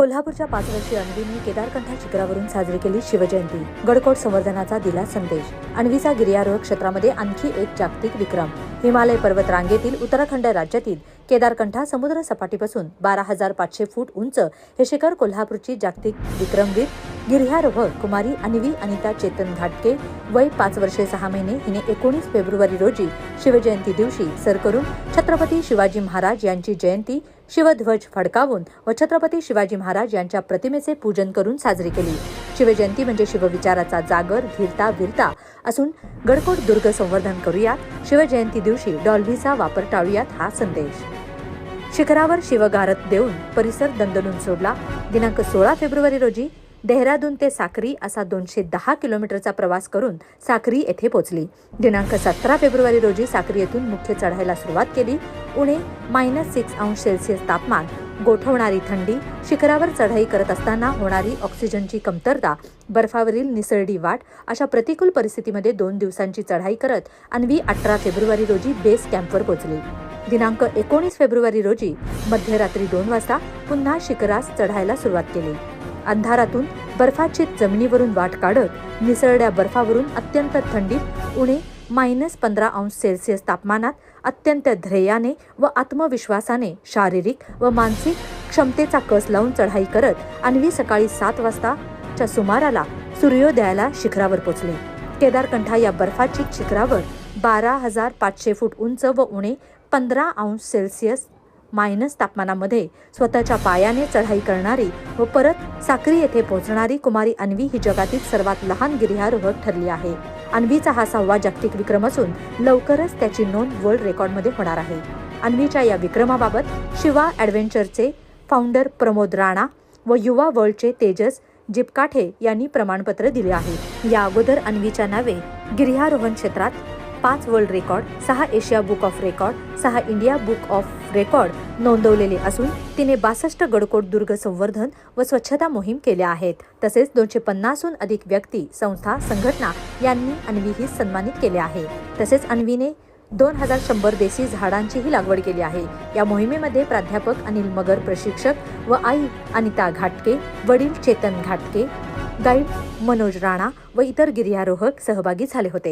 कोल्हापूरच्या पाच वर्षीय अन्वीने केदारकंठा शिखरावरून साजरी केली शिवजयंती. गडकोट संवर्धनाचा दिला संदेश. अन्वीचा गिर्यारोहक क्षेत्रामध्ये आणखी एक जागतिक विक्रम. हिमालय पर्वत रांगेतील उत्तराखंड राज्यातील केदारकंठा समुद्र सपाटीपासून बारा हजार पाचशे फूट उंच हे शिखर कोल्हापूरची जागतिक विक्रमवीर गिर्यारोहक कुमारी अन्वी अनिता चेतन घाटके वय पाच वर्षे सहा महिने हिने एकोणीस फेब्रुवारी रोजी शिवजयंती दिवशी सर करून छत्रपती शिवाजी महाराज यांची जयंती शिवध्वज फडकावून व छत्रपती शिवाजी महाराज यांच्या प्रतिमेचे पूजन करून साजरी केली. शिवजयंती म्हणजे शिवविचाराचा जागर धीरता वीरता असून गडकोट दुर्ग संवर्धन करूयात. शिवजयंती दिवशी डॉल्व्हीचा वापर टाळूयात हा संदेश. शिखरावर शिवगारत देऊन परिसर दंदलून सोडला. दिनांक सोळा फेब्रुवारी रोजी देहरादून ते साक्री असा दोनशे दहा किलोमीटरचा प्रवास करून साक्री येथे पोहोचली दिनांक सतरा फेब्रुवारी रोजी साक्री येथून मुख्य चढायला सुरुवात केली. उणे मायनस सिक्स अंश सेल्सिअस तापमान गोठवणारी थंडी शिखरावर चढाई करत असताना होणारी ऑक्सिजनची कमतरता बर्फावरील निसरडी वाट अशा प्रतिकूल परिस्थितीमध्ये दोन दिवसांची चढाई करत अन्वी अठरा फेब्रुवारी रोजी बेस कॅम्पवर पोहोचली दिनांक एकोणीस फेब्रुवारी रोजी मध्यरात्री दोन वाजता पुन्हा शिखरास चढायला सुरुवात केली. अंधारातून बर्फाची जमिनीवरून वाट काढत निसरड्या बर्फावरून अत्यंत थंडीत उणे मायनस पंधरा अंश सेल्सिअस तापमानात अत्यंत ध्येयाने व आत्मविश्वासाने शारीरिक व मानसिक क्षमतेचा कस लावून चढाई करत अन्वी सकाळी सात वाजताच्या सुमाराला सूर्योदयाला शिखरावर पोचले. केदारकंठा या बर्फाची शिखरावर बारा हजार पाचशे फूट उंच व उणे पंधरा अंश सेल्सिअस मायनस तापमानामध्ये स्वतःच्या पायाने चढाई करणारी व परत साक्री येथे पोहोचणारी कुमारी अन्वी ही जगातील सर्वात लहान गिर्यारोहक ठरली आहे. अन्वीचा हा सहावा जागतिक विक्रम असून लवकरच त्याची नोंद वर्ल्ड रेकॉर्डमध्ये होणार आहे. अन्वीच्या या विक्रमाबाबत शिवा ॲडव्हेंचरचे फाउंडर प्रमोद राणा व युवा वर्ल्डचे तेजस जिपकाठे यांनी प्रमाणपत्र दिले आहे. या अगोदर अन्वीच्या नावे गिर्यारोहण क्षेत्रात पाच वर्ल्ड रेकॉर्ड सहा एशिया बुक ऑफ रेकॉर्ड सहा इंडिया बुक ऑफ रेकॉर्ड नोंदवलेले असून तिने बासष्ट गडकोट दुर्ग संवर्धन व स्वच्छता मोहीम केल्या आहेत. तसेच दोनशे पन्नासहून अधिक व्यक्ती संस्था संघटना यांनी अन्वीही सन्मानित केले आहे. तसेच अन्वीने दोन हजार शंभर देशी झाडांचीही लागवड केली आहे. या मोहिमेमध्ये प्राध्यापक अनिल मगर प्रशिक्षक व आई अनिता घाटके वडील चेतन घाटके गाईड मनोज राणा व इतर गिर्यारोहक सहभागी झाले होते.